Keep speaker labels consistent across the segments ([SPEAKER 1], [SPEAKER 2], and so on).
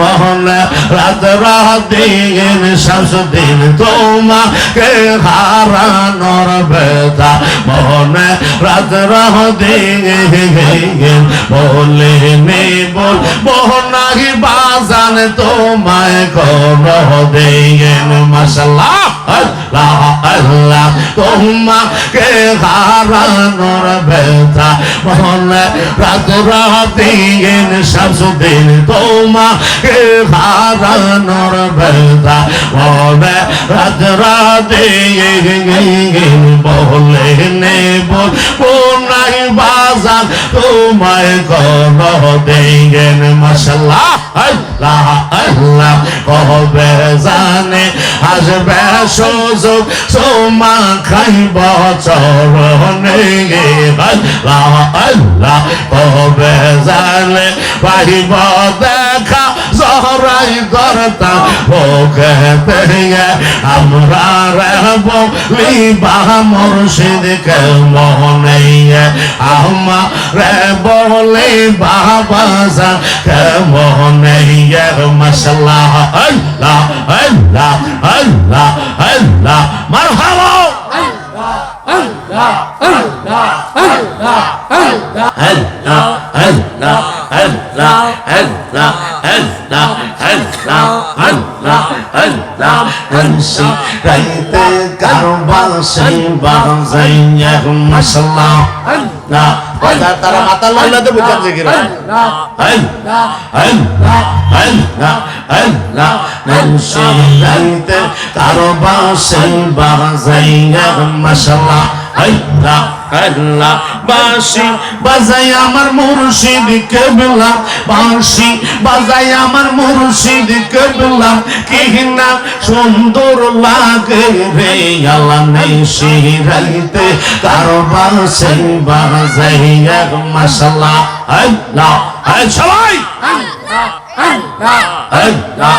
[SPEAKER 1] মহলে রাত রাত দিন শাস দিন তোমাকে হারানোর বেদা মনে রাত রাত দিন বলে নে বল মোহনাহি বাজান তোমায় কর দেন মাসাল্লাহ আল্লাহ আল্লাহ, তোমাকে হারানোর বেদা মহলে রাত রাত দিন শামস দিন তোমাকে হারানোর বেদা মহলে রাত রাত বলে নে বল তোমায় কর দেন মশলা আল্লাহ আল্লাহ, কবে জানে? আসবে সুযোগ, সোমা খাইব চরণে। আল্লাহ আল্লাহ, কবে জানে? পাইব দেখা জহরাই করতা ওকে পেয়ে আমরা রহব লিবা মুর্শিদ কে মনে আমা রে বলে বাবা সা কে মনে মশলা আল্লাহ আল্লাহ আল্লাহ আল্লাহ মারহাবা هلا هلا هلا هلا همشي ريت كربل شيبان زينه ما شاء الله هلا هلا ترى ما طلع لنا ده بجد ذكر هلا هلا هلا هلا هلا همشي ريت كربل شيبان زينه ما شاء الله هلا আল্লাহ বাঁশি বাজাই আমার মুর্শিদ কেবলা বাঁশি বাজাই আমার মুর্শিদ কেবলা। কি না সুন্দর লাগে রে আল্লাহ নেই শিরাইতে কারও বাঁশি বাজাই এক মশলা আল্লাহ সবাই আল্লাহ আল্লাহ আল্লাহ।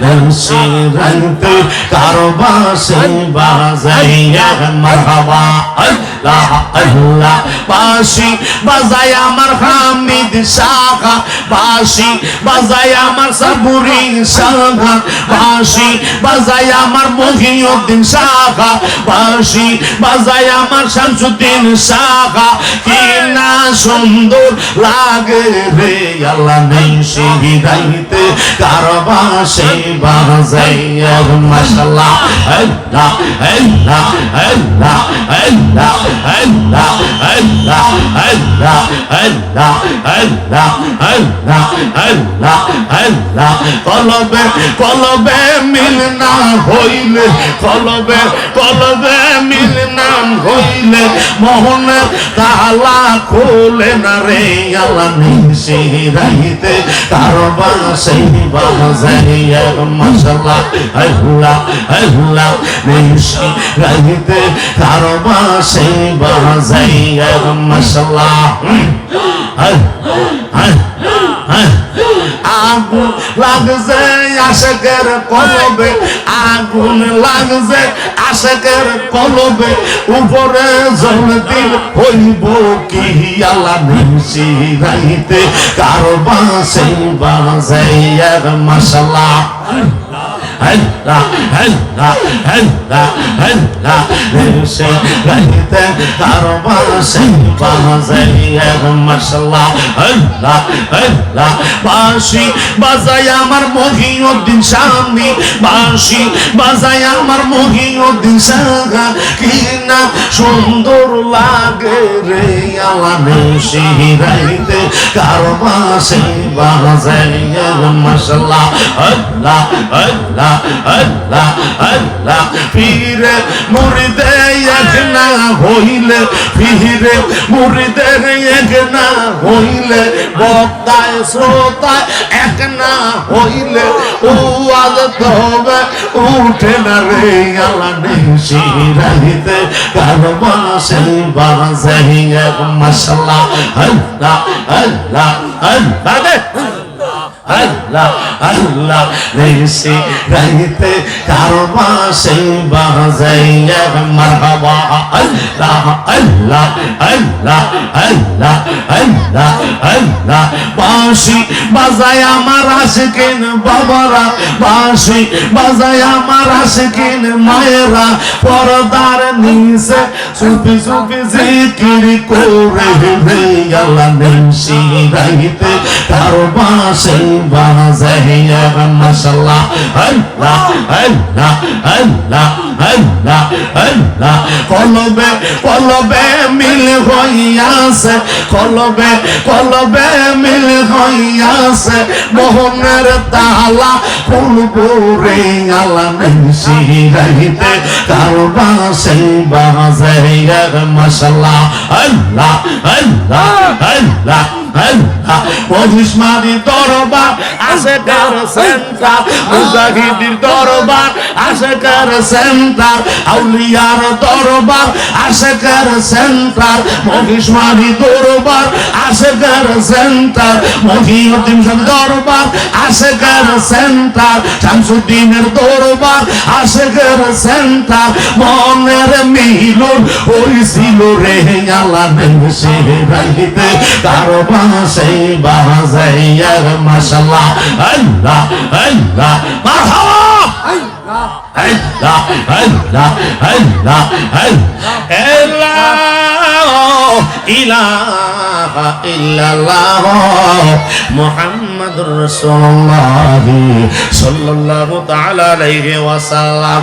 [SPEAKER 1] নসিরন্তে কারবাসে বাজাইয়া মারহাবা। আল্লাহ আল্লাহ, বাসি বাজাই আমার হামিদ শাখা। বাসি বাজাই আমার সাবুরি শাখা। বাসি বাজাই আমার মহিউদ্দিন শাখা। বাসি বাজাই আমার শামসুদ্দিন শাখা। কি না সুন্দর লাগে রে, আল্লাহ নেই শিহিদাইতে কারবা সেই বাজাইয়া মাশাআল্লাহ আল্লাহ আল্লাহ আল্লাহ আল্লাহ আল্লাহ আল্লাহ আল্লাহ আল্লাহ আল্লাহ আল্লাহ আল্লাহ আল্লাহ কলবে কলবে মিল না হইলে কলবে কলবে মিল না হইলে মোহনের তালা খোলে না রে আল্লাহ নিশি রাইতে سيدي بابا زهير ما شاء الله هلا هلا نمشي رايت كربا سيدي بابا زهير ما شاء الله هل هل هل أبو لغزه আশেকের কলবে আগুন লাগছে আশেকের কলবে উপরে জল দিল হইব কি আলা নিশি রাইতে কারও বাসে বাজাইয়ার মশলা هلا هلا هلا هلا نرسل بيت دربا سيطة زليه ما شاء الله هلا هلا باشي বাজায় আমার মহিউদ্দিন স্বামী বাঁশি বাজায় আমার মহিউদ্দিন সাহা কি না সুন্দর লাগে রে আলামে শিরাইতে কার বাসে বাজায় মশলা আল্লাহ আল্লাহ আল্লাহ আল্লাহ, ফিরে মুরিদে এক না হইলে, ফিরে মুরিদে এক না হইলে, বক্তায়, শ্রোতায় এক না হইলে ও আজ তবে উঠে না রে আলা নিশি রাহিতে কারও এক মশলা আল্লাহ আল্লাহ আল্লাহ আল্লাহ আল্লাহ রেসে রাইতে কারবা সেই বাজাইয়া মারহাবা। আল্লাহ আল্লাহ আল্লাহ আল্লাহ আল্লাহ আল্লাহ। বাঁশি বাজায় আমার আশিকিন বাবারা, বাঁশি বাজায় আমার আশিকিন মায়েরা। পর্দার নিচে চুপি চুপি জিকির করে রে আল্লাহ। নিশি রাইতে কারও বাঁশি বাজাইয়া মাশাআল্লাহ আল্লাহ আল্লাহ আল্লাহ আল্লাহ আল্লাহ কলবে কলবে মিল হইয়াছে কলবে কলবে মিল হইয়াছে মোহনের তালা খুলবো রে আলা নিশি রাইতে কারবা সেই বাজাইয়া মাশাআল্লাহ আল্লাহ আল্লাহ আল্লাহ আল্লাহ মহিষমারি দরবার আশেকার সেন্টার? মুজাহিদির দরবার আশেকার সেন্টার? আউলিয়ার দরবার আশেকার সেন্টার? মহিষমারি দরবার আশেকার সেন্টার? মহিউদ্দিন দরবার আশেকার সেন্টার? শামসুদ্দিনের দরবার আশেকার সেন্টার? মনের মিলন হইছিল রে আলা নেমসে রাইতে কারও বাসে বাজাইয়া মাশাআল্লাহ আল্লাহ আল্লাহ মারহাবা আল্লাহ আল্লাহ আল্লাহ আল্লাহ। ইলাহা ইল্লাল্লাহ, মুহাম্মাদুর রাসূলুল্লাহ, সাল্লাল্লাহু তাআলা আলাইহি ওয়াসাল্লাম।